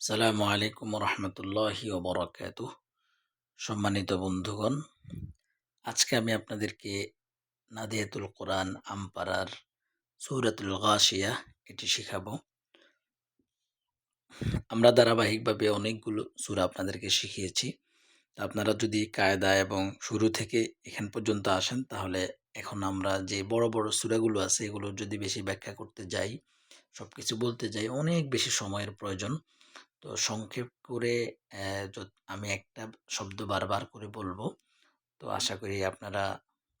সালামু আলাইকুম রহমতুল্লাহি ওবরাকাত সম্মানিত বন্ধুগণ, আজকে আমি আপনাদেরকে নাদিয়াতুল কোরআন আমপারার সৌরাতুল গাশিয়া এটি শেখাবো। আমরা ধারাবাহিকভাবে অনেকগুলো সুরা আপনাদেরকে শিখিয়েছি। আপনারা যদি কায়দা এবং শুরু থেকে এখান পর্যন্ত আসেন, তাহলে এখন আমরা যে বড় বড় সুরাগুলো আছে এগুলো যদি বেশি ব্যাখ্যা করতে যাই সব কিছু বলতে যাই, অনেক বেশি সময়ের প্রয়োজন। তো সংক্ষেপ করে আমি একটা শব্দ বারবার করে বলব। তো আশা করি আপনারা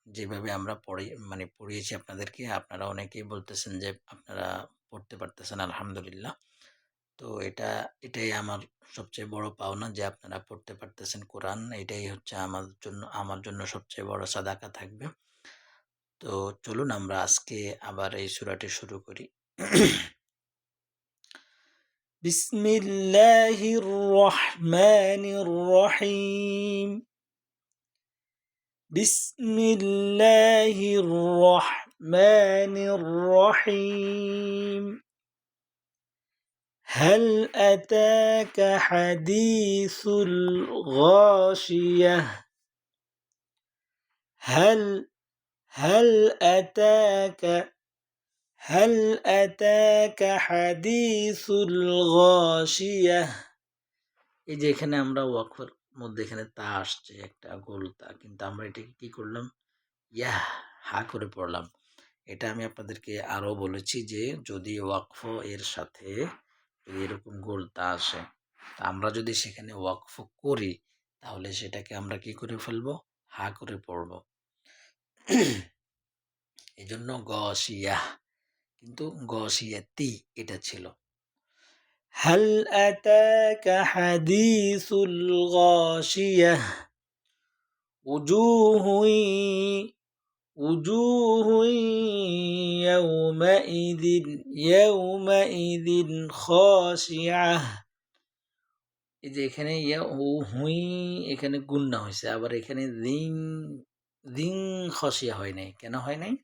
যেভাবে আমরা পড়ি মানে পড়িয়েছি আপনাদেরকে, আপনারা অনেকেই বলতেছেন যে আপনারা পড়তে পারতেছেন, আলহামদুলিল্লাহ। তো এটা, এটাই আমার সবচেয়ে বড় পাওনা যে আপনারা পড়তে পারতেছেন কোরআন। এটাই হচ্ছে আমার জন্য আমার জন্য সবচেয়ে বড় সাদাকা থাকবে। তো চলুন আমরা আজকে আবার এই সূরাটি শুরু করি। بسم الله الرحمن الرحيم. بسم الله الرحمن الرحيم. هل أتاك حديث الغاشية؟ هل هل أتاك هل أتاك حديث الغاشية এই যে এখানে আমরা ওয়াকফের মধ্যে এখানে তা আসছে একটা গোল তা কিন্তু আমরা এটাকে কি করলাম ইয়াহ হা করে পড়লাম এটা আমি আপনাদেরকে আরো বলেছি যে যদি ওয়াকফ এর সাথে যদি এরকম গোল তা আসে তা আমরা যদি সেখানে ওয়াকফ করি তাহলে সেটাকে আমরা কি করে ফেলবো হা করে পড়ব এই জন্য গসিয়াহ কিন্তু গসিয়াতি এটা ছিল। হাল আতাকা হাদিসুল গসিয়াহ উজুহুই উজুহুই ইয়াউমাইদিন ইয়াউমাইদিন খাশিয়াহ এই যে এখানে ইয়া ও হুই এখানে গুন্না হয়েছে আবার এখানে দিন দিন খসিয়া হয় নাই। কেন হয় নাই?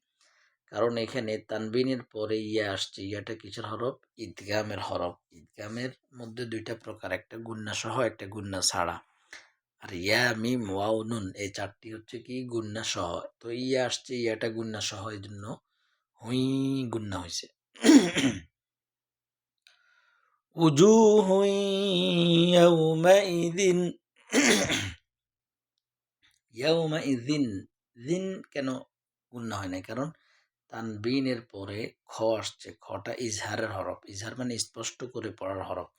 কারণ এখানে তানবিনের পরে ইয়া আসছে, ইয়াটা কিছুর হরফ? ঈদগামের হরফ। ঈদগামের মধ্যে দুইটা প্রকার, একটা গুন্না সহ একটা গুন্না ছাড়া আর ইয়া, মিম, ওয়াও, নুন, এই চারটি হচ্ছে কি ইয়ে গুন্না সহ তো ইয়া আসছে, ইয়াটা গুন্না সহ এই জন্য হুই গুন্না হয়েছে উজু হুই ইদিন ইয়াউমা ইদিন দিন কেন গুন্না হয় না কারণ তানবিনের পরে খ আসছে খটা ইজহারের হরফ ইজহার মানে স্পষ্ট করে পড়ার হরফ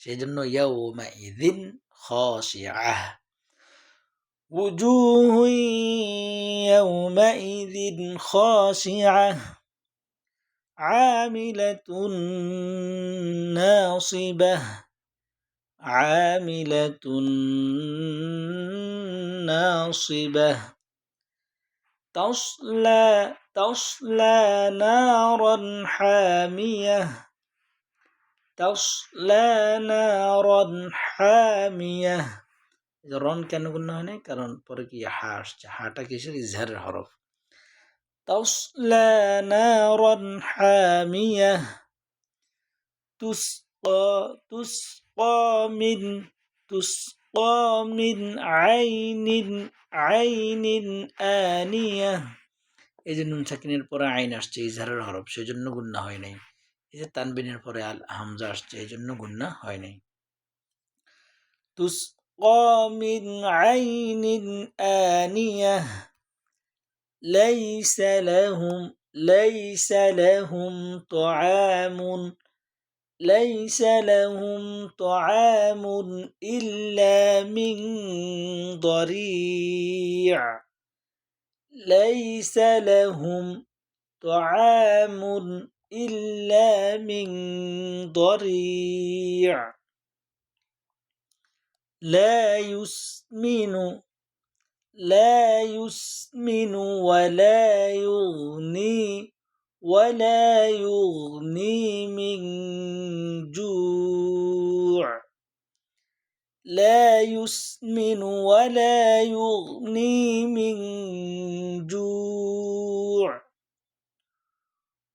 সেই জন্য ইয়াউমা ইদিন খাশিআহ وجوه يومئذ خاشعة عاملة ناصبة عاملة ناصبة تصلى تصلى نارا حامية تصلى نارا حامية রন কেন গুণ হয় না কারণ পরে কি হা আসছে হাটা কিসের ইজহারের হরফ تصلى نارا حامية تسقى تسقى من تسقى من عين عين آنية এই যে নুন সাকিনের পরে আইন আসছে ইজহারের হরফ সেই জন্য গুন্না হয় নাই এই যে তানবিনের পরে আল হামজা আসছে এই জন্য গুন্না হয় নাই تسقى من عين آنية ليس لهم ليس لهم طعام ليس لهم طعام إلا من ضريع. ليس لهم طعام إلا من ضريع. لا يسمن لا يسمن ولا يغني. ولا يغني من جوع لا يسمن ولا يغني من جوع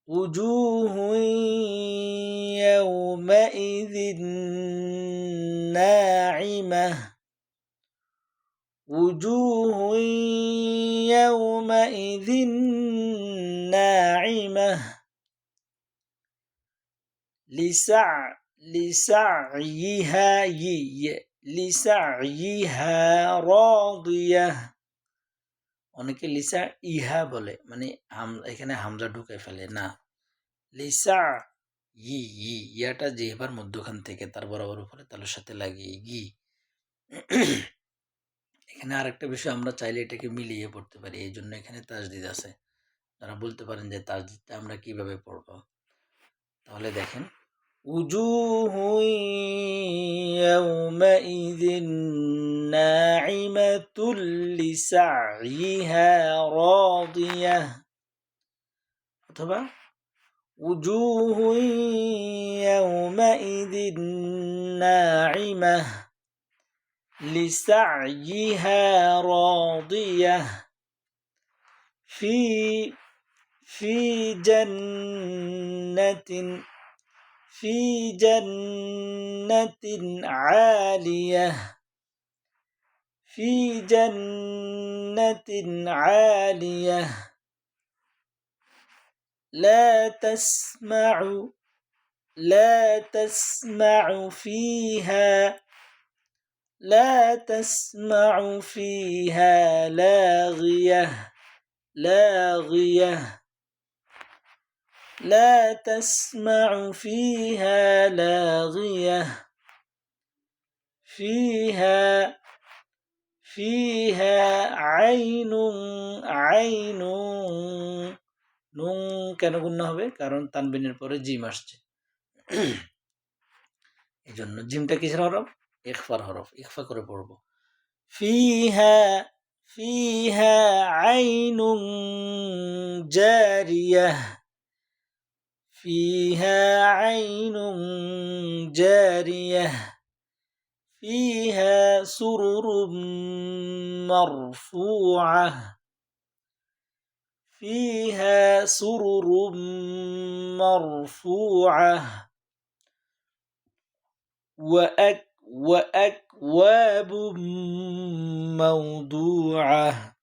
وجوه يومئذ ناعمة وجوه يومئذ ناعمة لسع لسعيها লিসাইহা রাদিয়া অনেকে লিসা ইহা বলে মানে এখানে হামজা ঢুকে ফেলে না লিসা ই ই ইয়াটা জিহবার মধ্যখান থেকে তার বরাবর উপরে তালুর সাথে লাগিয়ে গি এখানে আরেকটা বিষয় আমরা চাইলে এটাকে মিলিয়ে পড়তে পারি এই জন্য এখানে তাজদিদ আছে তারা বলতে পারেন যে তাজদিদটা আমরা কিভাবে পড়ব তাহলে দেখেন وجوه يومئذ ناعمة لسعيها راضية অথবা وجوه يومئذ ناعمة لسعيها راضية في في جنة في جنة عالية في جنة عالية. لا تسمع لا تسمع فيها لا تسمع فيها لاغية لاغية. لا تسمع فيها لاغية فيها فيها عين عين নুন কেন গুণ্য হবে কারণ তানবিনের পরে জিম আসছে এই জন্য জিমটা কিসের হরফ ইকফার হরফ ইকফা করে পড়ব ফিহা ফিহা আইনুন জারিয়া فيها عين جارية فيها سرر مرفوعة فيها سرر مرفوعة. وأك وأكواب موضوعة.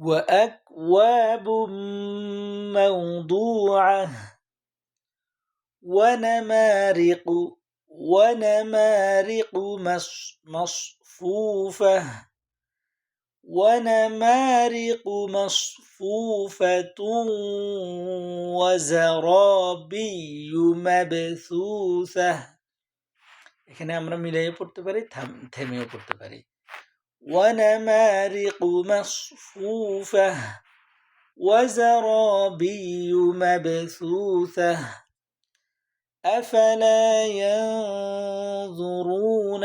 وأكواب موضوعة ونمارق ونمارق مصفوفة ونمارق مصفوفة وزرابي مبثوثة এখানে আমরা মিলাইয়ে পড়তে পারি থেমেও পড়তে পারি ونمارق مصفوفة وزرابي مبثوثة أفلا ينظرون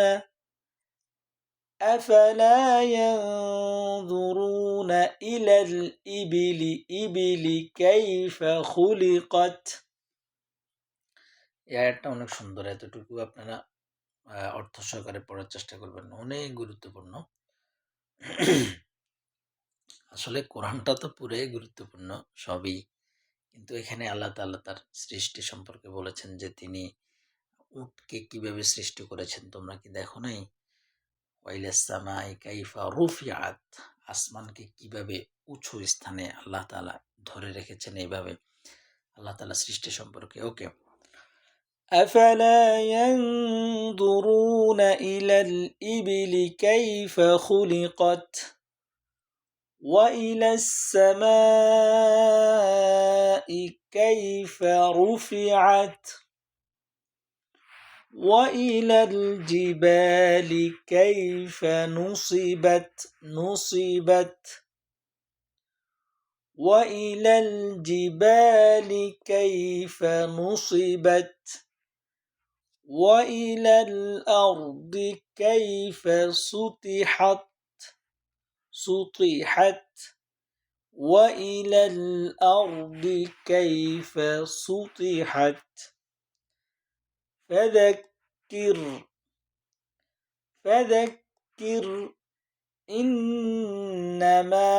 أفلا ينظرون إلى الإبل إبل كيف خلقت এই আয়াতটা অনেক সুন্দর এতটুকু আপনারা অর্থ সহকারে পড়ার চেষ্টা করবেন অনেক গুরুত্বপূর্ণ আসলে কোরআনটা তো পুরাই গুরুত্বপূর্ণ সবই। কিন্তু এখানে আল্লাহ তাল্লাহ তার সৃষ্টি সম্পর্কে বলেছেন যে তিনি উটকে কীভাবে সৃষ্টি করেছেন, তোমরা কি দেখো নাই? কাইফা রুফিয়াত আসমানকে কীভাবে উঁচু স্থানে আল্লাহ তালা ধরে রেখেছেন এইভাবে আল্লাহ তালা সৃষ্টি সম্পর্কে। ওকে أفلا ينظرون إلى الإبل كيف خلقت وإلى السماء كيف رفعت وإلى الجبال كيف نصبت نصبت وإلى الجبال كيف نصبت وإلى الأرض كيف سطحت؟ سطحت. وإلى الأرض كيف سطحت؟ فذكر فذكر إنما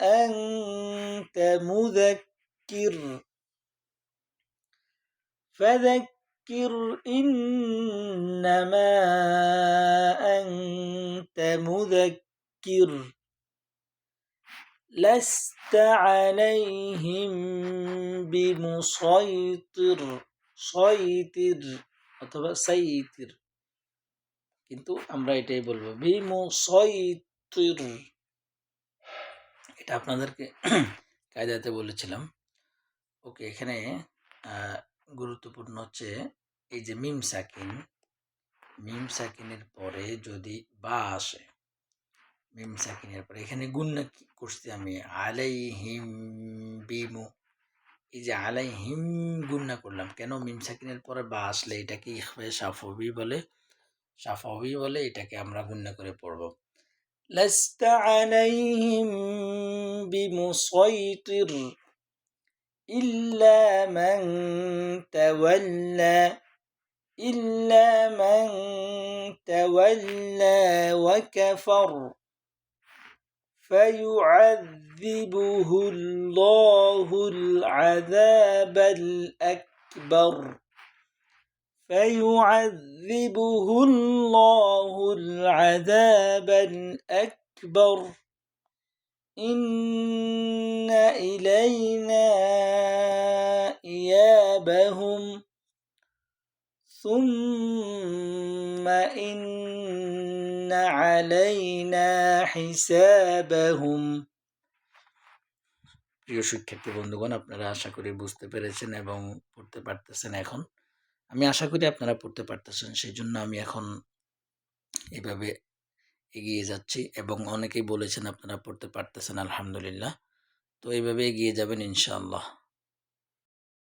أنت مذكر. فذكر فذكر إنما أنت مذكر لست عليهم بمسيطر সৈতির অথবা সাইতির কিন্তু আমরা এটাই বলবো বিমুসৈতির এটা আপনাদেরকে কায়দাতে বলেছিলাম ওকে এখানে আহ, গুরুত্বপূর্ণ হচ্ছে এই যে মিম সাকিন মিম সাকিনের পরে যদি বা আসে মিম সাকিনের পরে এখানে গুন্না কি করছি আমি আলাই হিম বিমু এই যে আলাই হিম গুন্না করলাম কেন মিম সাকিনের পরে বা আসলে এটাকে ইখফে সাফবি বলে সাফবি বলে এটাকে আমরা গুন্না করে পড়ব لست عليهم بمسيطر إلا من تولى إلا من تولى وكفر. فيعذبه الله العذاب الأكبر. فيعذبه الله العذاب الأكبر. إن إلينا إيابهم ثم إن علينا حسابهم প্রিয় শিক্ষার্থী বন্ধুগণ আপনারা আশা করি বুঝতে পেরেছেন এবং পড়তে পারতেছেন এখন আমি আশা করি আপনারা পড়তে পারতেছেন সেই জন্য আমি এখন এভাবে এগিয়ে যাচ্ছি এবং অনেকেই বলেছেন আপনারা পড়তে পারতেছেন আলহামদুলিল্লাহ। তো এইভাবে এগিয়ে যাবেন ইনশাআল্লাহ।